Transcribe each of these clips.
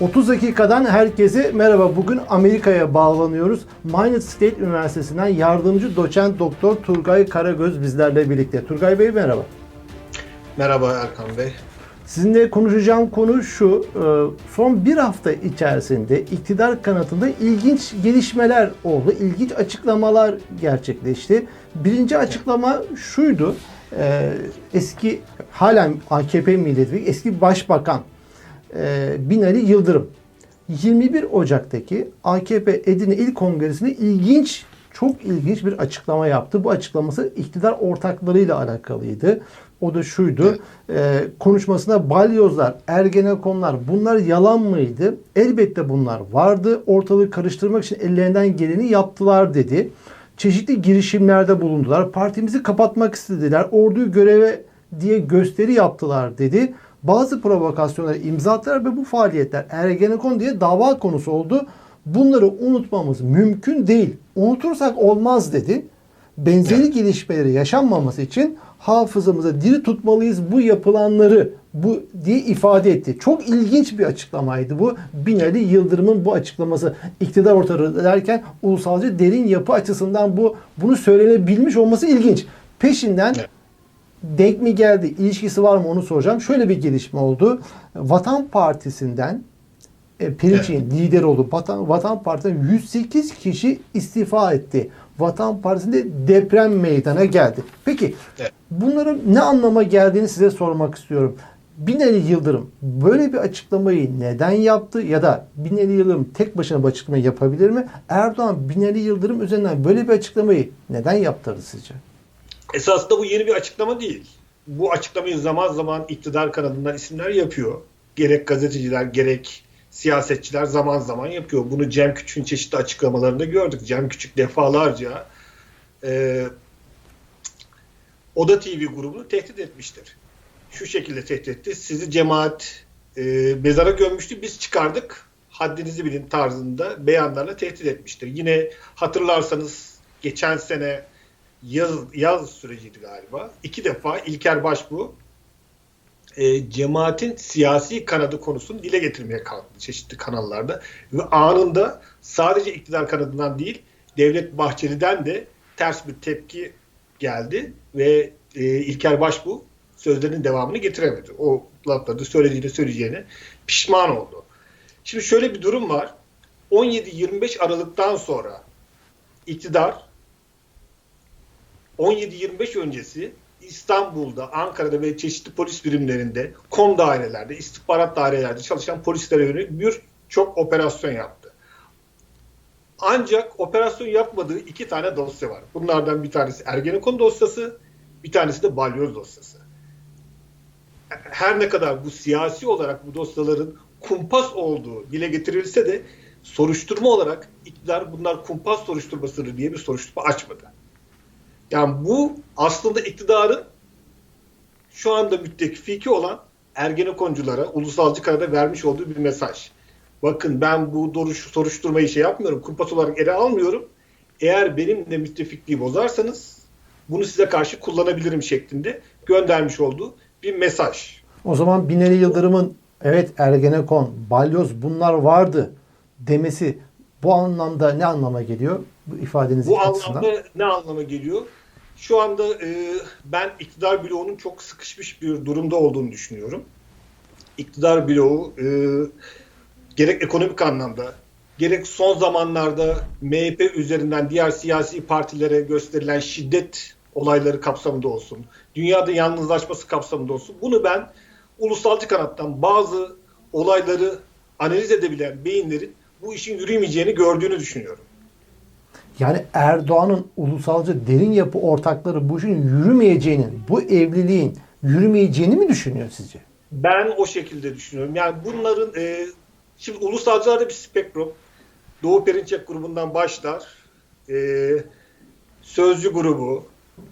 30 dakikadan herkese merhaba. Bugün Amerika'ya bağlanıyoruz. Minot State Üniversitesi'nden yardımcı doçent doktor Turgay Karagöz bizlerle birlikte. Turgay Bey merhaba. Merhaba Erkan Bey. Sizinle konuşacağım konu şu. e, Son bir hafta içerisinde iktidar kanatında ilginç gelişmeler oldu. İlginç açıklamalar gerçekleşti. Birinci açıklama şuydu. e, Eski halen AKP milletvekili eski başbakan e, Binali Yıldırım 21 Ocak'taki AKP Edirne İl Kongresi'nde ilginç çok ilginç bir açıklama yaptı. Bu açıklaması iktidar ortaklarıyla alakalıydı. O da şuydu. e, konuşmasında balyozlar, ergenekonlar bunlar yalan mıydı? Elbette bunlar vardı. Ortalığı karıştırmak için ellerinden geleni yaptılar dedi. Çeşitli girişimlerde bulundular. Partimizi kapatmak istediler. Orduyu göreve diye gösteri yaptılar dedi. Bazı provokasyonlara imza attılar ve bu faaliyetler Ergenekon diye dava konusu oldu. Bunları unutmamız mümkün değil. Unutursak olmaz dedi. Benzeri gelişmeleri yaşanmaması için hafızamıza diri tutmalıyız bu yapılanları bu diye ifade etti. Çok ilginç bir açıklamaydı bu. Binali Yıldırım'ın bu açıklaması iktidar ortalığı derken ulusalcı derin yapı açısından bu bunu söylenebilmiş olması ilginç. Peşinden Evet. Denk mi geldi, ilişkisi var mı onu soracağım. Şöyle bir gelişme oldu. Vatan Partisi'nden e, Perinçek'in lider oldu. Vatan, Vatan Partisi'nden 108 kişi istifa etti. Vatan Partisi'nde deprem meydana geldi. Peki Evet. bunların ne anlama geldiğini size sormak istiyorum. Binali Yıldırım böyle bir açıklamayı neden yaptı ya da Binali Yıldırım tek başına bu açıklamayı yapabilir mi? Erdoğan Binali Yıldırım üzerinden böyle bir açıklamayı neden yaptırdı sizce? Esasında bu yeni bir açıklama değil. Bu açıklamayı zaman zaman iktidar kanadından isimler yapıyor. Gerek gazeteciler gerek siyasetçiler zaman zaman yapıyor. Bunu Cem Küçük'ün çeşitli açıklamalarında gördük. Cem Küçük defalarca e, Oda TV grubunu tehdit etmiştir. Şu şekilde tehdit etti. Sizi cemaat e, mezara gömmüştü. Biz çıkardık. Haddinizi bilin tarzında beyanlarla tehdit etmiştir. Yine hatırlarsanız geçen sene yaz, yaz süreciydi galiba. İki defa İlker Başbuğ e, cemaatin siyasi kanadı konusunu dile getirmeye kalktı çeşitli kanallarda. Ve anında sadece iktidar kanadından değil Devlet Bahçeli'den de ters bir tepki geldi ve e, İlker Başbuğ sözlerinin devamını getiremedi. O lafları söylediğini söyleyeceğine pişman oldu. Şimdi şöyle bir durum var. 17-25 Aralık'tan sonra iktidar 17-25 öncesi İstanbul'da, Ankara'da ve çeşitli polis birimlerinde, kom dairelerde, istihbarat dairelerde çalışan polislere yönelik birçok operasyon yaptı. Ancak operasyon yapmadığı iki tane dosya var. Bunlardan bir tanesi Ergenekon dosyası, bir tanesi de Balyoz dosyası. Her ne kadar bu siyasi olarak bu dosyaların kumpas olduğu dile getirilse de soruşturma olarak iktidar bunlar kumpas soruşturmasıdır diye bir soruşturma açmadı. Yani bu aslında iktidarın şu anda müttefiki olan Ergenekonculara, ulusalcı karada vermiş olduğu bir mesaj. Bakın ben bu soruşturmayı şey yapmıyorum, kumpas olarak ele almıyorum. Eğer benimle müttefikliği bozarsanız bunu size karşı kullanabilirim şeklinde göndermiş olduğu bir mesaj. O zaman Binali Yıldırım'ın evet Ergenekon, Balyoz bunlar vardı demesi bu anlamda ne anlama geliyor? Bu ifadeniz Bu açısından. anlamda ne anlama geliyor? Şu anda e, ben iktidar bloğunun çok sıkışmış bir durumda olduğunu düşünüyorum. İktidar bloğu e, gerek ekonomik anlamda gerek son zamanlarda MHP üzerinden diğer siyasi partilere gösterilen şiddet olayları kapsamında olsun, dünyada yalnızlaşması kapsamında olsun. Bunu ben ulusalcı kanattan bazı olayları analiz edebilen beyinlerin bu işin yürümeyeceğini gördüğünü düşünüyorum. Yani Erdoğan'ın ulusalcı derin yapı ortakları bu işin yürümeyeceğinin, bu evliliğin yürümeyeceğini mi düşünüyor sizce? Ben o şekilde düşünüyorum. Yani bunların e, şimdi ulusalcılarda bir spektrum. Doğu Perinçek grubundan başlar. E, Sözcü grubu,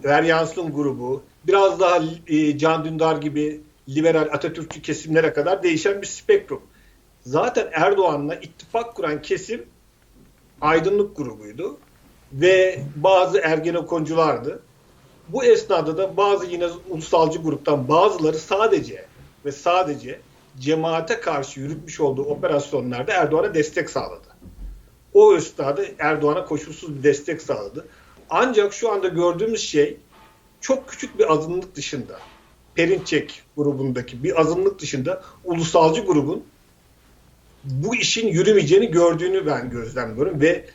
Veryansın grubu, biraz daha e, Can Dündar gibi liberal Atatürkçü kesimlere kadar değişen bir spektrum. Zaten Erdoğan'la ittifak kuran kesim aydınlık grubuydu ve bazı ergenekonculardı. Bu esnada da bazı yine ulusalcı gruptan bazıları sadece ve sadece cemaate karşı yürütmüş olduğu operasyonlarda Erdoğan'a destek sağladı. O esnada Erdoğan'a koşulsuz bir destek sağladı. Ancak şu anda gördüğümüz şey çok küçük bir azınlık dışında, Perinçek grubundaki bir azınlık dışında ulusalcı grubun bu işin yürümeyeceğini gördüğünü ben gözlemliyorum ve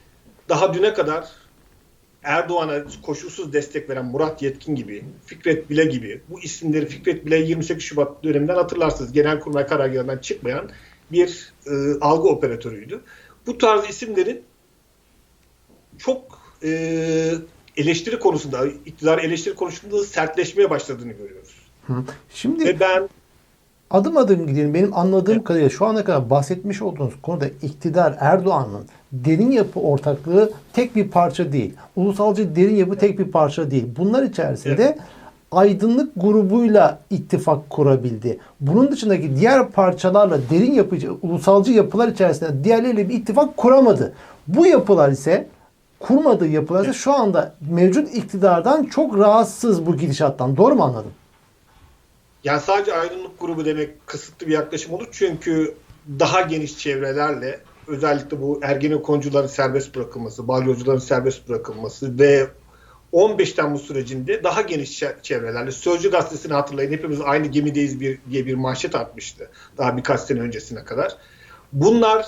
daha düne kadar Erdoğan'a koşulsuz destek veren Murat Yetkin gibi, Fikret Bile gibi bu isimleri Fikret Bile 28 Şubat döneminden hatırlarsınız. Genelkurmay karargahından çıkmayan bir e, algı operatörüydü. Bu tarz isimlerin çok e, eleştiri konusunda, iktidar eleştiri konusunda sertleşmeye başladığını görüyoruz. Hı. Şimdi Ve ben adım adım gidelim. Benim anladığım kadarıyla şu ana kadar bahsetmiş olduğunuz konuda iktidar Erdoğan'ın derin yapı ortaklığı tek bir parça değil. Ulusalcı derin yapı tek bir parça değil. Bunlar içerisinde aydınlık grubuyla ittifak kurabildi. Bunun dışındaki diğer parçalarla derin yapıcı, ulusalcı yapılar içerisinde diğerleriyle bir ittifak kuramadı. Bu yapılar ise kurmadığı yapılar ise şu anda mevcut iktidardan çok rahatsız bu gidişattan. Doğru mu anladım? Yani sadece aydınlık grubu demek kısıtlı bir yaklaşım olur. Çünkü daha geniş çevrelerle özellikle bu Ergenekoncuların serbest bırakılması, balyozcuların serbest bırakılması ve 15 Temmuz sürecinde daha geniş çe- çevrelerle Sözcü gazetesini hatırlayın hepimiz aynı gemideyiz bir, diye bir manşet atmıştı daha birkaç sene öncesine kadar. Bunlar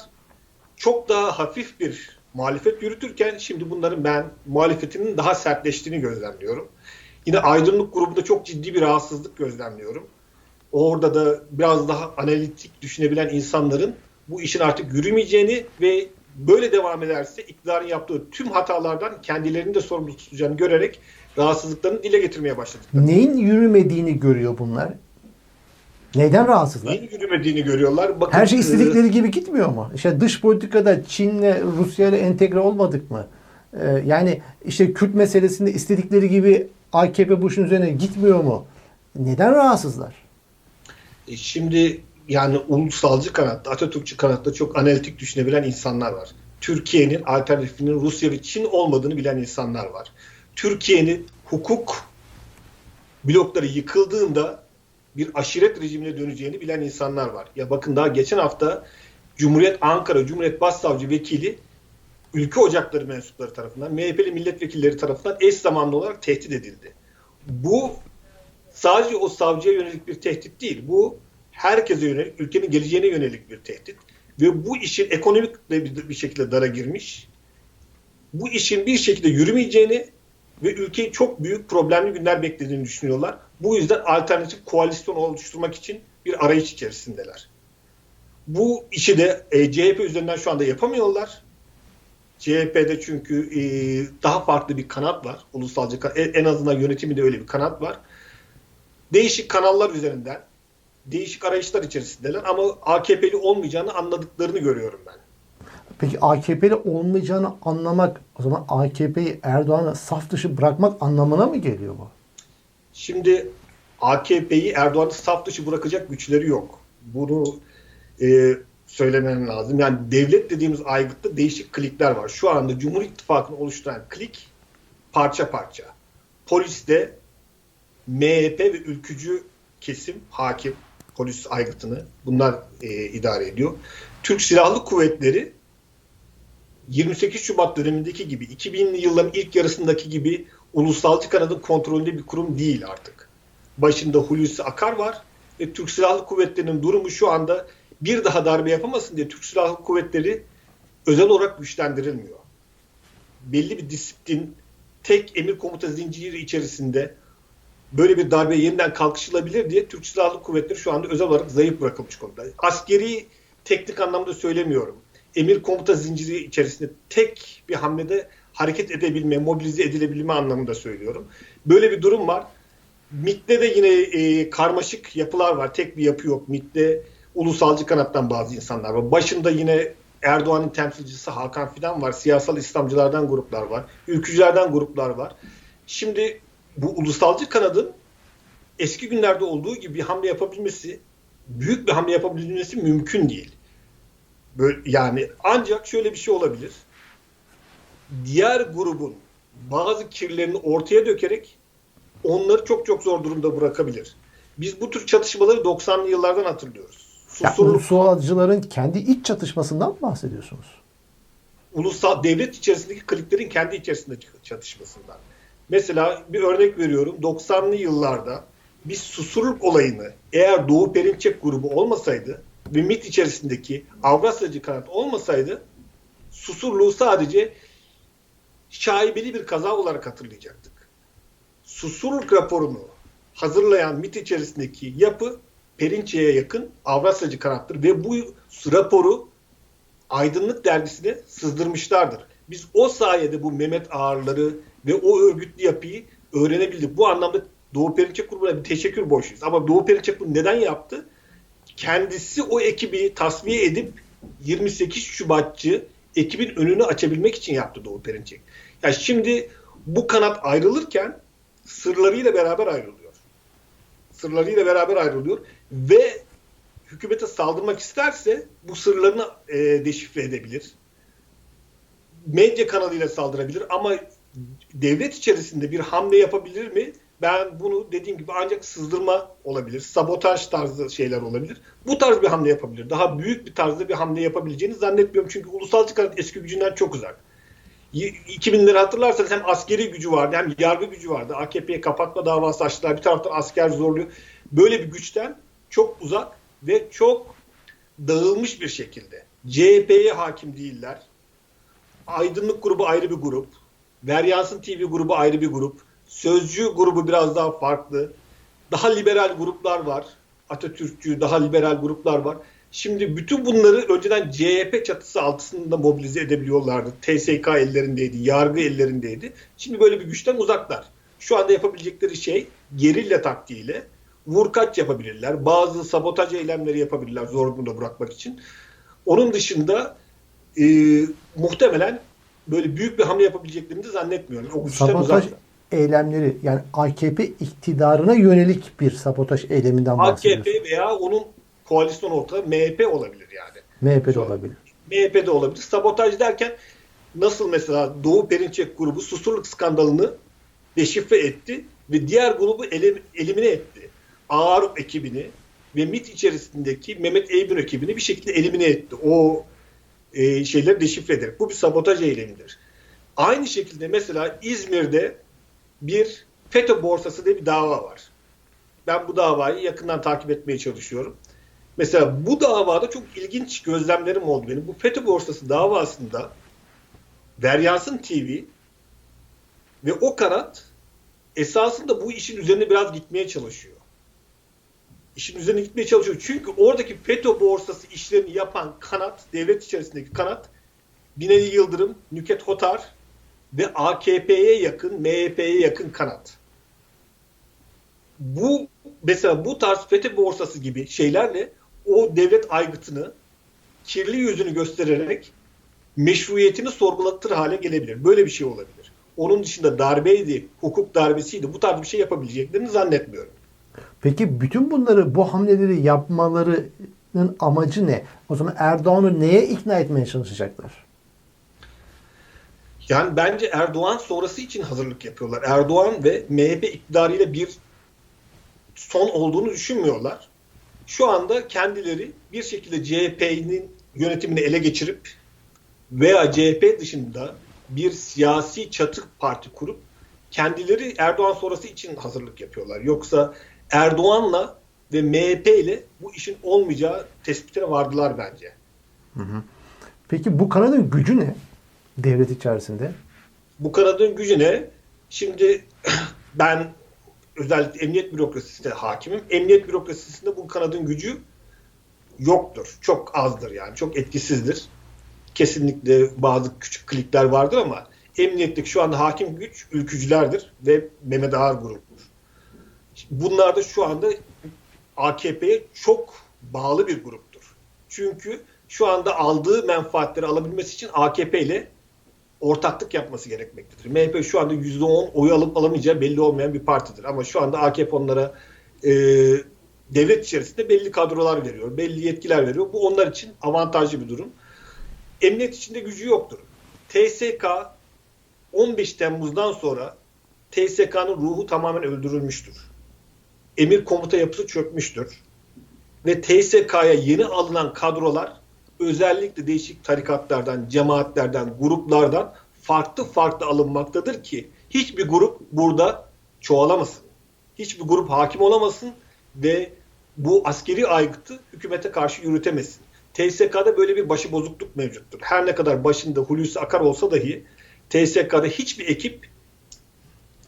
çok daha hafif bir muhalefet yürütürken şimdi bunların ben muhalefetinin daha sertleştiğini gözlemliyorum. Yine aydınlık grubunda çok ciddi bir rahatsızlık gözlemliyorum. Orada da biraz daha analitik düşünebilen insanların bu işin artık yürümeyeceğini ve böyle devam ederse iktidarın yaptığı tüm hatalardan kendilerini de sorumlu tutacağını görerek rahatsızlıklarını dile getirmeye başladıkları. Neyin yürümediğini görüyor bunlar? Neyden rahatsızlar? Neyin yürümediğini görüyorlar. Bakın, Her şey e, istedikleri gibi gitmiyor mu? İşte dış politikada Çin'le Rusya'yla entegre olmadık mı? Ee, yani işte Kürt meselesinde istedikleri gibi AKP bu işin üzerine gitmiyor mu? Neden rahatsızlar? E, Şimdi yani ulusalcı kanatta, Atatürkçü kanatta çok analitik düşünebilen insanlar var. Türkiye'nin alternatifinin Rusya ve Çin olmadığını bilen insanlar var. Türkiye'nin hukuk blokları yıkıldığında bir aşiret rejimine döneceğini bilen insanlar var. Ya bakın daha geçen hafta Cumhuriyet Ankara Cumhuriyet Başsavcı Vekili ülke ocakları mensupları tarafından, MHP'li milletvekilleri tarafından eş zamanlı olarak tehdit edildi. Bu sadece o savcıya yönelik bir tehdit değil. Bu herkese yönelik, ülkenin geleceğine yönelik bir tehdit. Ve bu işin ekonomik bir şekilde dara girmiş. Bu işin bir şekilde yürümeyeceğini ve ülkeyi çok büyük problemli günler beklediğini düşünüyorlar. Bu yüzden alternatif koalisyon oluşturmak için bir arayış içerisindeler. Bu işi de e, CHP üzerinden şu anda yapamıyorlar. CHP'de çünkü e, daha farklı bir kanat var. Ulusalcı en azından yönetiminde öyle bir kanat var. Değişik kanallar üzerinden değişik arayışlar içerisindeler ama AKP'li olmayacağını anladıklarını görüyorum ben. Peki AKP'li olmayacağını anlamak o zaman AKP'yi Erdoğan'a saf dışı bırakmak anlamına mı geliyor bu? Şimdi AKP'yi Erdoğan'ı saf dışı bırakacak güçleri yok. Bunu e, söylemem lazım. Yani devlet dediğimiz aygıtta değişik klikler var. Şu anda Cumhur İttifakı'nı oluşturan klik parça parça. Poliste MHP ve ülkücü kesim hakim polis aygıtını bunlar e, idare ediyor. Türk Silahlı Kuvvetleri 28 Şubat dönemindeki gibi 2000'li yılların ilk yarısındaki gibi ulusalcı kanadın kontrolünde bir kurum değil artık. Başında Hulusi Akar var ve Türk Silahlı Kuvvetleri'nin durumu şu anda bir daha darbe yapamasın diye Türk Silahlı Kuvvetleri özel olarak güçlendirilmiyor. Belli bir disiplin, tek emir komuta zinciri içerisinde böyle bir darbe yeniden kalkışılabilir diye Türk Silahlı Kuvvetleri şu anda özel olarak zayıf bırakılmış konuda. Askeri teknik anlamda söylemiyorum. Emir komuta zinciri içerisinde tek bir hamlede hareket edebilme, mobilize edilebilme anlamında söylüyorum. Böyle bir durum var. MİT'te de yine e, karmaşık yapılar var. Tek bir yapı yok. MİT'te ulusalcı kanattan bazı insanlar var. Başında yine Erdoğan'ın temsilcisi Hakan Fidan var. Siyasal İslamcılardan gruplar var. Ülkücülerden gruplar var. Şimdi bu ulusalcı kanadın eski günlerde olduğu gibi bir hamle yapabilmesi, büyük bir hamle yapabilmesi mümkün değil. Böyle, yani ancak şöyle bir şey olabilir. Diğer grubun bazı kirlerini ortaya dökerek onları çok çok zor durumda bırakabilir. Biz bu tür çatışmaları 90'lı yıllardan hatırlıyoruz. Susurluk ulusalcıların kendi iç çatışmasından mı bahsediyorsunuz? ulusal devlet içerisindeki kliklerin kendi içerisindeki çatışmasından. Mesela bir örnek veriyorum. 90'lı yıllarda biz susurluk olayını eğer Doğu Perinçek grubu olmasaydı ve MIT içerisindeki Avrasyacı kanat olmasaydı susurluğu sadece şaibeli bir kaza olarak hatırlayacaktık. Susurluk raporunu hazırlayan MIT içerisindeki yapı Perinçek'e yakın Avrasyacı kanattır ve bu raporu Aydınlık dergisine sızdırmışlardır. Biz o sayede bu Mehmet Ağarları ve o örgütlü yapıyı öğrenebildik. Bu anlamda Doğu Perinçek grubuna bir teşekkür borçluyuz. Ama Doğu Perinçek bunu neden yaptı? Kendisi o ekibi tasfiye edip 28 Şubatçı ekibin önünü açabilmek için yaptı Doğu Perinçek. Yani şimdi bu kanat ayrılırken sırlarıyla beraber ayrılıyor. Sırlarıyla beraber ayrılıyor ve hükümete saldırmak isterse bu sırlarını e, deşifre edebilir. Medya kanalıyla saldırabilir ama devlet içerisinde bir hamle yapabilir mi? Ben bunu dediğim gibi ancak sızdırma olabilir, sabotaj tarzı şeyler olabilir. Bu tarz bir hamle yapabilir. Daha büyük bir tarzda bir hamle yapabileceğini zannetmiyorum. Çünkü ulusalcı kanat eski gücünden çok uzak. 2000'leri hatırlarsanız hem askeri gücü vardı hem yargı gücü vardı. AKP'ye kapatma davası açtılar. Bir taraftan asker zorluyor. Böyle bir güçten çok uzak ve çok dağılmış bir şekilde. CHP'ye hakim değiller. Aydınlık grubu ayrı bir grup. Veryansın TV grubu ayrı bir grup. Sözcü grubu biraz daha farklı. Daha liberal gruplar var. Atatürkçü, daha liberal gruplar var. Şimdi bütün bunları önceden CHP çatısı altında mobilize edebiliyorlardı. TSK ellerindeydi, yargı ellerindeydi. Şimdi böyle bir güçten uzaklar. Şu anda yapabilecekleri şey gerilla taktiğiyle vurkaç yapabilirler. Bazı sabotaj eylemleri yapabilirler zor durumda bırakmak için. Onun dışında e, muhtemelen böyle büyük bir hamle yapabileceklerini de zannetmiyorum. O güçten Sabotaj uzaklar. eylemleri yani AKP iktidarına yönelik bir sabotaj eyleminden bahsediyorsunuz. AKP veya onun koalisyon ortağı MHP olabilir yani. MHP'de Şu- olabilir. MHP'de olabilir. Sabotaj derken nasıl mesela Doğu Perinçek grubu susurluk skandalını deşifre etti ve diğer grubu ele- elimine etti. Ağarup ekibini ve MIT içerisindeki Mehmet Eybün ekibini bir şekilde elimine etti. O e, şeyleri deşifre ederek. Bu bir sabotaj eylemidir. Aynı şekilde mesela İzmir'de bir FETÖ borsası diye bir dava var. Ben bu davayı yakından takip etmeye çalışıyorum. Mesela bu davada çok ilginç gözlemlerim oldu benim. Bu FETÖ borsası davasında Veryansın TV ve o kanat esasında bu işin üzerine biraz gitmeye çalışıyor. İşin üzerine gitmeye çalışıyor. Çünkü oradaki FETÖ borsası işlerini yapan kanat, devlet içerisindeki kanat Binali Yıldırım, Nüket Hotar ve AKP'ye yakın, MHP'ye yakın kanat. Bu mesela bu tarz FETÖ borsası gibi şeylerle o devlet aygıtını kirli yüzünü göstererek meşruiyetini sorgulatır hale gelebilir. Böyle bir şey olabilir. Onun dışında darbeydi, hukuk darbesiydi. Bu tarz bir şey yapabileceklerini zannetmiyorum. Peki bütün bunları bu hamleleri yapmalarının amacı ne? O zaman Erdoğan'ı neye ikna etmeye çalışacaklar? Yani bence Erdoğan sonrası için hazırlık yapıyorlar. Erdoğan ve MHP iktidarıyla bir son olduğunu düşünmüyorlar. Şu anda kendileri bir şekilde CHP'nin yönetimini ele geçirip veya CHP dışında bir siyasi çatı parti kurup kendileri Erdoğan sonrası için hazırlık yapıyorlar. Yoksa Erdoğan'la ve MHP ile bu işin olmayacağı tespitine vardılar bence. Peki bu kanadın gücü ne? Devlet içerisinde. Bu kanadın gücü ne? Şimdi ben özellikle emniyet bürokrasisine hakimim. Emniyet bürokrasisinde bu kanadın gücü yoktur. Çok azdır yani. Çok etkisizdir. Kesinlikle bazı küçük klikler vardır ama emniyetteki şu anda hakim güç ülkücülerdir ve Mehmet Ağar grubudur. Bunlar da şu anda AKP'ye çok bağlı bir gruptur. Çünkü şu anda aldığı menfaatleri alabilmesi için AKP ile ortaklık yapması gerekmektedir. MHP şu anda %10 oyu alıp alamayacağı belli olmayan bir partidir. Ama şu anda AKP onlara e, devlet içerisinde belli kadrolar veriyor, belli yetkiler veriyor. Bu onlar için avantajlı bir durum. Emniyet içinde gücü yoktur. TSK 15 Temmuz'dan sonra TSK'nın ruhu tamamen öldürülmüştür. Emir komuta yapısı çökmüştür. ve TSK'ya yeni alınan kadrolar özellikle değişik tarikatlardan, cemaatlerden, gruplardan farklı farklı alınmaktadır ki hiçbir grup burada çoğalamasın. Hiçbir grup hakim olamasın ve bu askeri aygıtı hükümete karşı yürütemesin. TSK'da böyle bir başıbozukluk mevcuttur. Her ne kadar başında Hulusi Akar olsa dahi TSK'da hiçbir ekip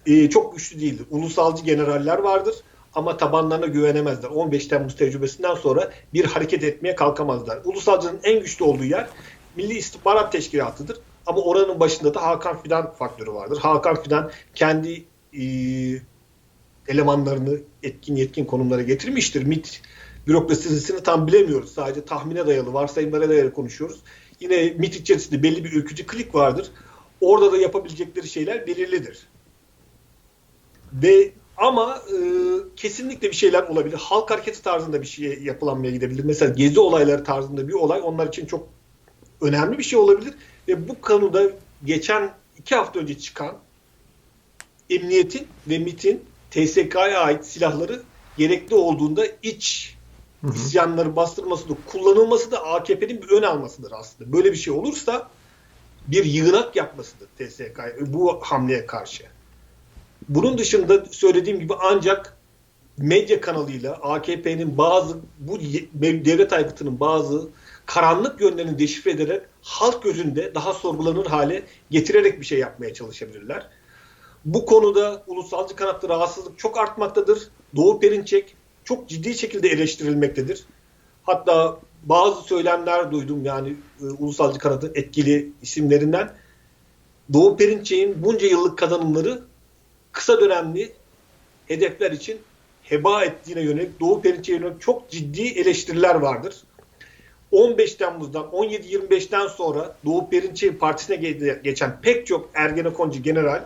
e, çok güçlü değildir. Ulusalcı generaller vardır ama tabanlarına güvenemezler. 15 Temmuz tecrübesinden sonra bir hareket etmeye kalkamazlar. Ulusalcının en güçlü olduğu yer Milli İstihbarat Teşkilatı'dır. Ama oranın başında da Hakan Fidan faktörü vardır. Hakan Fidan kendi e, elemanlarını etkin yetkin konumlara getirmiştir. MIT bürokrasisini tam bilemiyoruz. Sadece tahmine dayalı, varsayımlara dayalı konuşuyoruz. Yine MIT içerisinde belli bir ülkücü klik vardır. Orada da yapabilecekleri şeyler belirlidir. Ve ama e, kesinlikle bir şeyler olabilir. Halk hareketi tarzında bir şey yapılanmaya gidebilir. Mesela gezi olayları tarzında bir olay onlar için çok önemli bir şey olabilir. Ve bu konuda geçen iki hafta önce çıkan emniyetin ve MIT'in TSK'ya ait silahları gerekli olduğunda iç isyanları bastırması da kullanılması da AKP'nin bir ön almasıdır aslında. Böyle bir şey olursa bir yığınak yapmasıdır TSK bu hamleye karşı. Bunun dışında söylediğim gibi ancak medya kanalıyla AKP'nin bazı bu devlet aygıtının bazı karanlık yönlerini deşifre ederek halk gözünde daha sorgulanır hale getirerek bir şey yapmaya çalışabilirler. Bu konuda ulusalcı kanatta rahatsızlık çok artmaktadır. Doğu Perinçek çok ciddi şekilde eleştirilmektedir. Hatta bazı söylemler duydum yani e, ulusalcı kanadın etkili isimlerinden. Doğu Perinçek'in bunca yıllık kazanımları kısa dönemli hedefler için heba ettiğine yönelik Doğu Perinçek'e yönelik çok ciddi eleştiriler vardır. 15 Temmuz'dan 17-25'ten sonra Doğu Perinçek'in partisine geçen pek çok Ergenekoncu general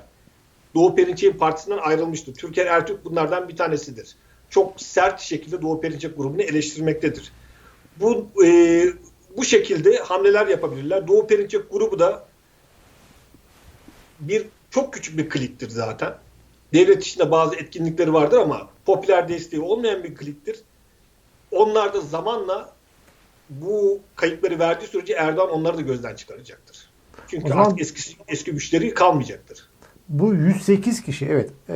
Doğu Perinçek'in partisinden ayrılmıştır. Türker Ertürk bunlardan bir tanesidir. Çok sert şekilde Doğu Perinçek grubunu eleştirmektedir. Bu e, bu şekilde hamleler yapabilirler. Doğu Perinçek grubu da bir çok küçük bir kliktir zaten. Devlet içinde bazı etkinlikleri vardır ama popüler desteği olmayan bir kliktir. Onlar da zamanla bu kayıpları verdiği sürece Erdoğan onları da gözden çıkaracaktır. Çünkü zaman... artık eski, eski güçleri kalmayacaktır. Bu 108 kişi evet, e,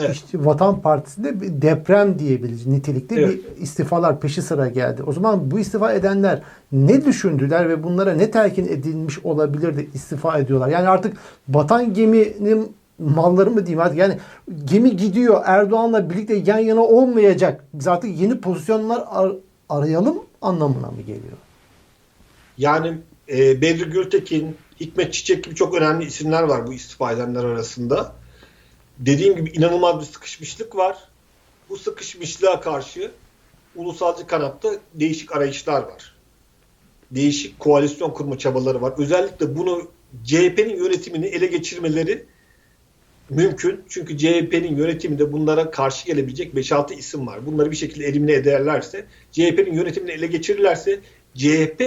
evet. işte Vatan Partisi'nde bir deprem diyebiliriz nitelikte evet. bir istifalar peşi sıra geldi. O zaman bu istifa edenler ne düşündüler ve bunlara ne telkin edilmiş olabilir de istifa ediyorlar? Yani artık vatan geminin malları mı diyeyim artık yani gemi gidiyor Erdoğan'la birlikte yan yana olmayacak. Biz artık yeni pozisyonlar ar- arayalım anlamına mı geliyor? Yani e, Bedri Gültekin, Hikmet Çiçek gibi çok önemli isimler var bu istifa edenler arasında. Dediğim gibi inanılmaz bir sıkışmışlık var. Bu sıkışmışlığa karşı ulusalcı kanatta değişik arayışlar var. Değişik koalisyon kurma çabaları var. Özellikle bunu CHP'nin yönetimini ele geçirmeleri mümkün. Çünkü CHP'nin yönetiminde bunlara karşı gelebilecek 5-6 isim var. Bunları bir şekilde elimine ederlerse, CHP'nin yönetimini ele geçirirlerse CHP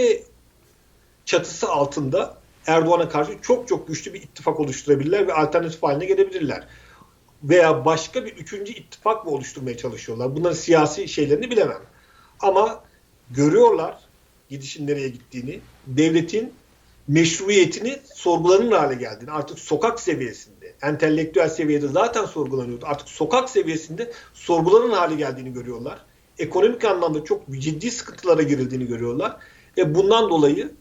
çatısı altında Erdoğan'a karşı çok çok güçlü bir ittifak oluşturabilirler ve alternatif haline gelebilirler. Veya başka bir üçüncü ittifak mı oluşturmaya çalışıyorlar? Bunların siyasi şeylerini bilemem. Ama görüyorlar gidişin nereye gittiğini. Devletin meşruiyetini sorgulanır hale geldiğini. Artık sokak seviyesinde, entelektüel seviyede zaten sorgulanıyordu. Artık sokak seviyesinde sorgulanır hale geldiğini görüyorlar. Ekonomik anlamda çok ciddi sıkıntılara girildiğini görüyorlar. Ve bundan dolayı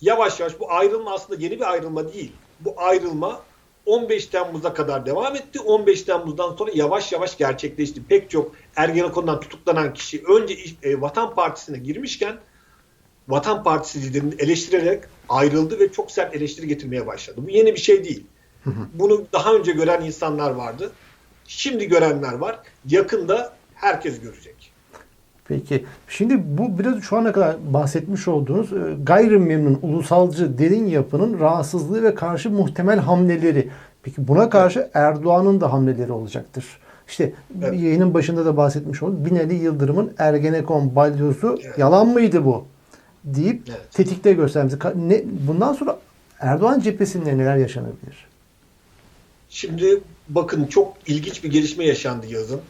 yavaş yavaş bu ayrılma aslında yeni bir ayrılma değil. Bu ayrılma 15 Temmuz'a kadar devam etti. 15 Temmuz'dan sonra yavaş yavaş gerçekleşti. Pek çok Ergenekon'dan tutuklanan kişi önce e, Vatan Partisi'ne girmişken Vatan Partisi liderini eleştirerek ayrıldı ve çok sert eleştiri getirmeye başladı. Bu yeni bir şey değil. Bunu daha önce gören insanlar vardı. Şimdi görenler var. Yakında herkes görecek. Peki. Şimdi bu biraz şu ana kadar bahsetmiş olduğunuz e, gayrimemnun ulusalcı derin yapının rahatsızlığı ve karşı muhtemel hamleleri. Peki buna karşı Erdoğan'ın da hamleleri olacaktır. İşte Evet. yayının başında da bahsetmiş olduk. Binali Yıldırım'ın Ergenekon balyozu Evet. yalan mıydı bu? Deyip Evet. tetikte göstermesi. Ne, bundan sonra Erdoğan cephesinde neler yaşanabilir? Şimdi bakın çok ilginç bir gelişme yaşandı yazın.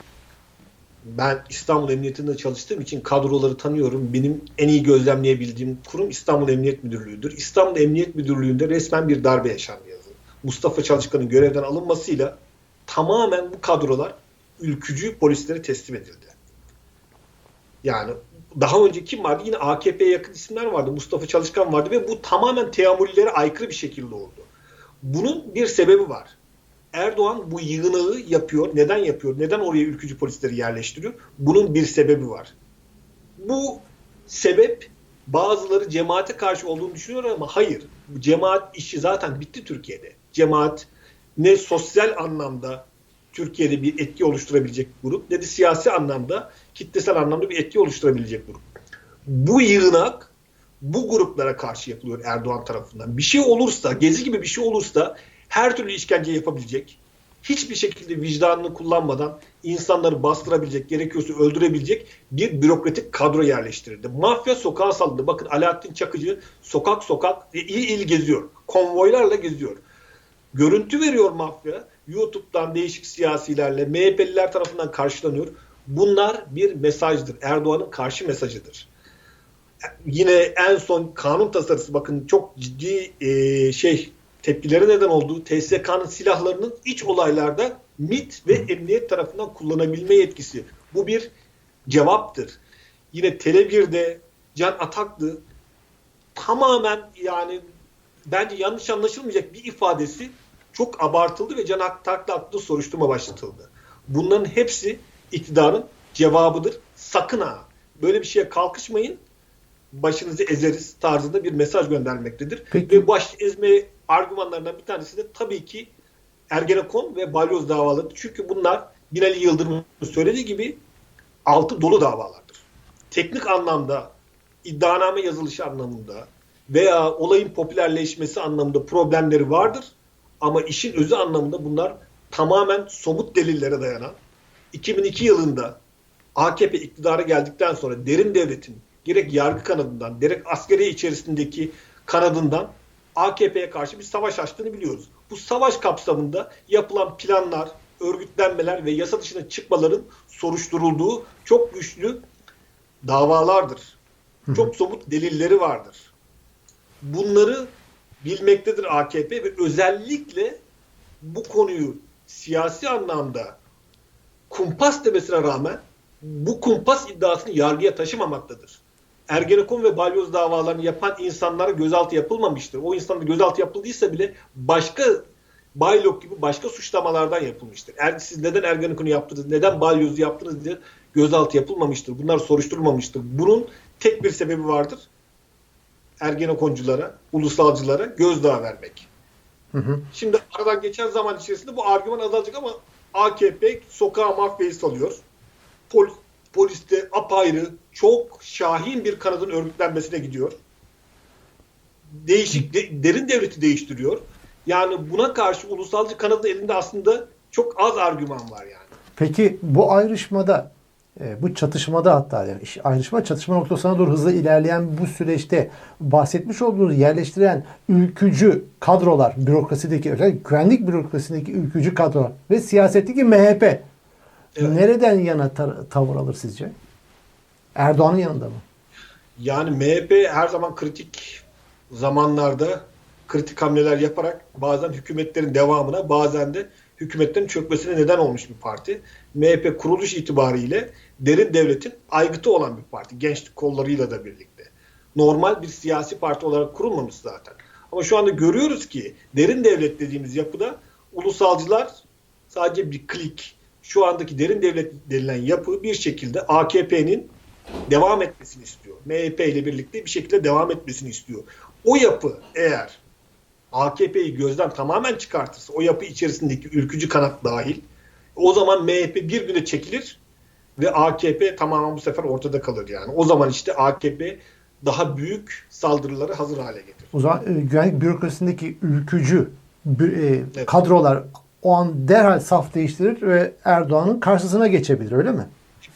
ben İstanbul Emniyeti'nde çalıştığım için kadroları tanıyorum. Benim en iyi gözlemleyebildiğim kurum İstanbul Emniyet Müdürlüğü'dür. İstanbul Emniyet Müdürlüğü'nde resmen bir darbe yaşandı yazın. Mustafa Çalışkan'ın görevden alınmasıyla tamamen bu kadrolar ülkücü polislere teslim edildi. Yani daha önce kim vardı? Yine AKP'ye yakın isimler vardı. Mustafa Çalışkan vardı ve bu tamamen teamüllere aykırı bir şekilde oldu. Bunun bir sebebi var. Erdoğan bu yığınağı yapıyor. Neden yapıyor? Neden oraya ülkücü polisleri yerleştiriyor? Bunun bir sebebi var. Bu sebep bazıları cemaate karşı olduğunu düşünüyor ama hayır. Cemaat işi zaten bitti Türkiye'de. Cemaat ne sosyal anlamda Türkiye'de bir etki oluşturabilecek grup ne de siyasi anlamda kitlesel anlamda bir etki oluşturabilecek grup. Bu yığınak bu gruplara karşı yapılıyor Erdoğan tarafından. Bir şey olursa, gezi gibi bir şey olursa her türlü işkence yapabilecek, hiçbir şekilde vicdanını kullanmadan insanları bastırabilecek, gerekiyorsa öldürebilecek bir bürokratik kadro yerleştirildi. Mafya sokağa saldı. Bakın Alaaddin Çakıcı sokak sokak il il geziyor. Konvoylarla geziyor. Görüntü veriyor mafya. YouTube'dan değişik siyasilerle, MHP'liler tarafından karşılanıyor. Bunlar bir mesajdır. Erdoğan'ın karşı mesajıdır. Yine en son kanun tasarısı bakın çok ciddi e, şey tepkilere neden oldu. TSK'nın silahlarının iç olaylarda MIT ve emniyet tarafından kullanabilme yetkisi. Bu bir cevaptır. Yine Tele1'de Can Ataklı tamamen yani bence yanlış anlaşılmayacak bir ifadesi çok abartıldı ve Can Ataklı adlı soruşturma başlatıldı. Bunların hepsi iktidarın cevabıdır. Sakın ha böyle bir şeye kalkışmayın başınızı ezeriz tarzında bir mesaj göndermektedir. Peki. Ve baş ezme argümanlarından bir tanesi de tabii ki Ergenekon ve Balyoz davaları. Çünkü bunlar Binali Yıldırım'ın söylediği gibi altı dolu davalardır. Teknik anlamda, iddianame yazılışı anlamında veya olayın popülerleşmesi anlamında problemleri vardır. Ama işin özü anlamında bunlar tamamen somut delillere dayanan 2002 yılında AKP iktidara geldikten sonra derin devletin gerek yargı kanadından, gerek askeri içerisindeki kanadından AKP'ye karşı bir savaş açtığını biliyoruz. Bu savaş kapsamında yapılan planlar, örgütlenmeler ve yasa dışına çıkmaların soruşturulduğu çok güçlü davalardır. Çok somut delilleri vardır. Bunları bilmektedir AKP ve özellikle bu konuyu siyasi anlamda kumpas demesine rağmen bu kumpas iddiasını yargıya taşımamaktadır. Ergenekon ve balyoz davalarını yapan insanlara gözaltı yapılmamıştır. O insanlar gözaltı yapıldıysa bile başka Baylok gibi başka suçlamalardan yapılmıştır. Er, siz neden Ergenekon'u yaptınız, neden balyozu yaptınız diye gözaltı yapılmamıştır. Bunlar soruşturulmamıştır. Bunun tek bir sebebi vardır. Ergenekonculara, ulusalcılara gözdağı vermek. Hı hı. Şimdi aradan geçen zaman içerisinde bu argüman azalacak ama AKP sokağa mafyayı salıyor. Pol, poliste apayrı çok şahin bir kanadın örgütlenmesine gidiyor. Değişik, de- derin devleti değiştiriyor. Yani buna karşı ulusalcı kanadın elinde aslında çok az argüman var yani. Peki bu ayrışmada, e, bu çatışmada hatta yani ayrışma çatışma noktasına doğru hızla ilerleyen bu süreçte bahsetmiş olduğunuz yerleştiren ülkücü kadrolar, bürokrasideki özellikle güvenlik bürokrasisindeki ülkücü kadrolar ve siyasetteki MHP Evet. nereden yana tavır alır sizce? Erdoğan'ın yanında mı? Yani MHP her zaman kritik zamanlarda kritik hamleler yaparak bazen hükümetlerin devamına bazen de hükümetlerin çökmesine neden olmuş bir parti. MHP kuruluş itibariyle derin devletin aygıtı olan bir parti. Gençlik kollarıyla da birlikte. Normal bir siyasi parti olarak kurulmamış zaten. Ama şu anda görüyoruz ki derin devlet dediğimiz yapıda ulusalcılar sadece bir klik. Şu andaki derin devlet denilen yapı bir şekilde AKP'nin devam etmesini istiyor. MHP ile birlikte bir şekilde devam etmesini istiyor. O yapı eğer AKP'yi gözden tamamen çıkartırsa, o yapı içerisindeki ülkücü kanat dahil, o zaman MHP bir güne çekilir ve AKP tamamen bu sefer ortada kalır yani. O zaman işte AKP daha büyük saldırıları hazır hale getirir. O zaman e, güvenlik bürokrasisindeki ülkücü e, Evet. kadrolar o an derhal saf değiştirir ve Erdoğan'ın karşısına geçebilir öyle mi?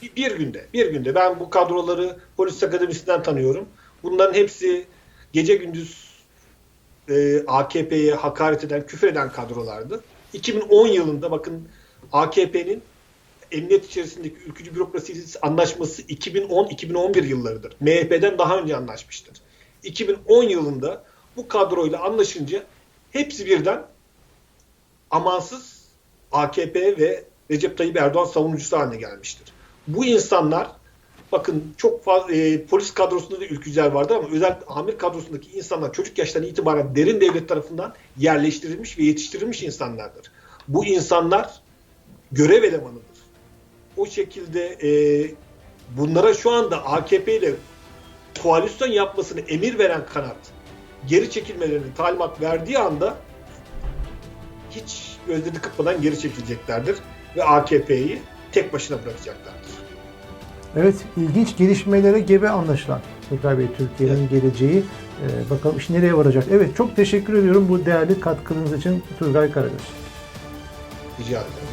Bir, bir günde, bir günde. Ben bu kadroları polis akademisinden tanıyorum. Bunların hepsi gece gündüz e, AKP'ye hakaret eden, küfür eden kadrolardı. 2010 yılında bakın AKP'nin emniyet içerisindeki ülkücü bürokrasi anlaşması 2010-2011 yıllarıdır. MHP'den daha önce anlaşmıştır. 2010 yılında bu kadroyla anlaşınca hepsi birden amansız AKP ve Recep Tayyip Erdoğan savunucusu haline gelmiştir. Bu insanlar bakın çok fazla e, polis kadrosunda da ülkücüler vardı ama özel amir kadrosundaki insanlar çocuk yaştan itibaren derin devlet tarafından yerleştirilmiş ve yetiştirilmiş insanlardır. Bu insanlar görev elemanıdır. O şekilde e, bunlara şu anda AKP ile koalisyon yapmasını emir veren kanat geri çekilmelerini talimat verdiği anda hiç gözlerini kırpmadan geri çekileceklerdir ve AKP'yi tek başına bırakacaklardır. Evet, ilginç gelişmelere gebe anlaşılan Turgay Bey Türkiye'nin geleceği. Ee, bakalım iş nereye varacak. Evet, çok teşekkür ediyorum bu değerli katkınız için Turgay Karagöz. Rica ederim.